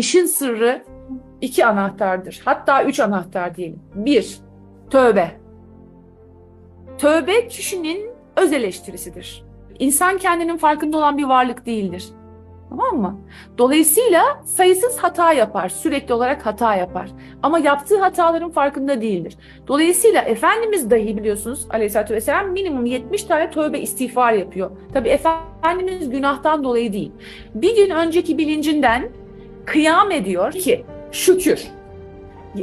İşin sırrı iki anahtardır. Hatta üç anahtar diyelim. Bir, tövbe. Tövbe kişinin öz eleştirisidir. İnsan kendinin farkında olan bir varlık değildir. Tamam mı? Dolayısıyla sayısız hata yapar, sürekli olarak hata yapar. Ama yaptığı hataların farkında değildir. Dolayısıyla Efendimiz dahi biliyorsunuz aleyhissalatü vesselam minimum 70 tane tövbe istiğfar yapıyor. Tabi Efendimiz günahtan dolayı değil. Bir gün önceki bilincinden kıyam ediyor ki şükür.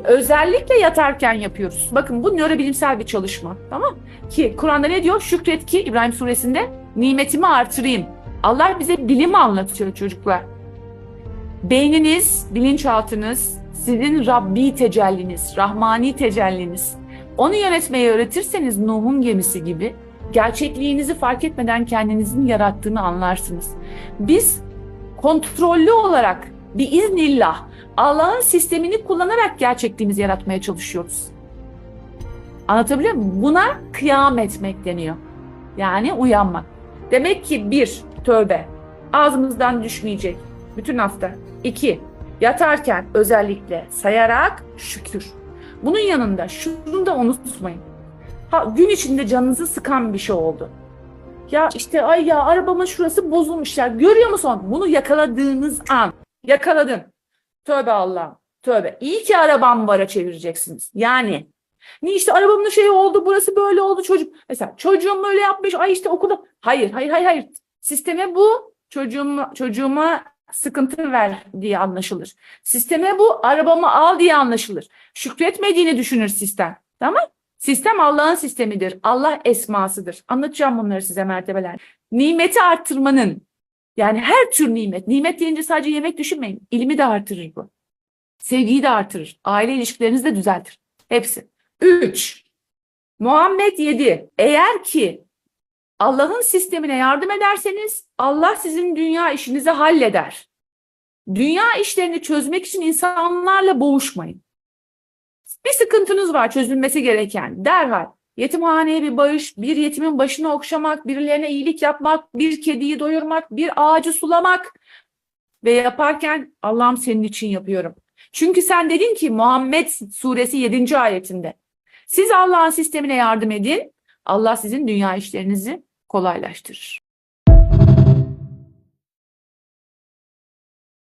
Özellikle yatarken yapıyoruz. Bakın bu nörobilimsel bir çalışma. Tamam Ki Kur'an'da ne diyor? Şükret ki İbrahim suresinde nimetimi artırayım. Allah bize bilim anlatıyor çocuklar. Beyniniz, bilinçaltınız sizin Rabbi tecelliniz, Rahmani tecelliniz. Onu yönetmeyi öğretirseniz Nuh'un gemisi gibi gerçekliğinizi fark etmeden kendinizin yarattığını anlarsınız. Biz kontrollü olarak bir iznillah Allah'ın sistemini kullanarak gerçekliğimizi yaratmaya çalışıyoruz. Anlatabiliyor muyum? Buna kıyam etmek deniyor. Yani uyanmak. Demek ki bir, tövbe. Ağzımızdan düşmeyecek. Bütün hafta. İki, yatarken özellikle sayarak şükür. Bunun yanında şunu da unutmayın. Ha, gün içinde canınızı sıkan bir şey oldu. Ya işte ay ya arabamın şurası bozulmuş ya. Görüyor musun? Bunu yakaladığınız an. Yakaladın. Tövbe Allah'ım. Tövbe. İyi ki arabam vara çevireceksiniz. Yani ne işte arabamın şey oldu, burası böyle oldu çocuk. Mesela çocuğum böyle yapmış, ay işte okulda. Hayır, hayır, hayır, hayır. Sisteme bu çocuğuma, çocuğuma sıkıntı ver diye anlaşılır. Sisteme bu arabamı al diye anlaşılır. Şükretmediğini düşünür sistem. Tamam? Sistem Allah'ın sistemidir. Allah esmasıdır. Anlatacağım bunları size mertebeler. Nimeti arttırmanın yani her tür nimet. Nimet deyince sadece yemek düşünmeyin. İlmi de artırır bu. Sevgiyi de artırır. Aile ilişkilerinizi de düzeltir. Hepsi. 3. Muhammed 7. Eğer ki Allah'ın sistemine yardım ederseniz Allah sizin dünya işinizi halleder. Dünya işlerini çözmek için insanlarla boğuşmayın. Bir sıkıntınız var çözülmesi gereken derhal. Yetimhaneye bir bağış, bir yetimin başını okşamak, birilerine iyilik yapmak, bir kediyi doyurmak, bir ağacı sulamak ve yaparken Allah'ım senin için yapıyorum. Çünkü sen dedin ki Muhammed suresi 7. ayetinde siz Allah'ın sistemine yardım edin. Allah sizin dünya işlerinizi kolaylaştırır.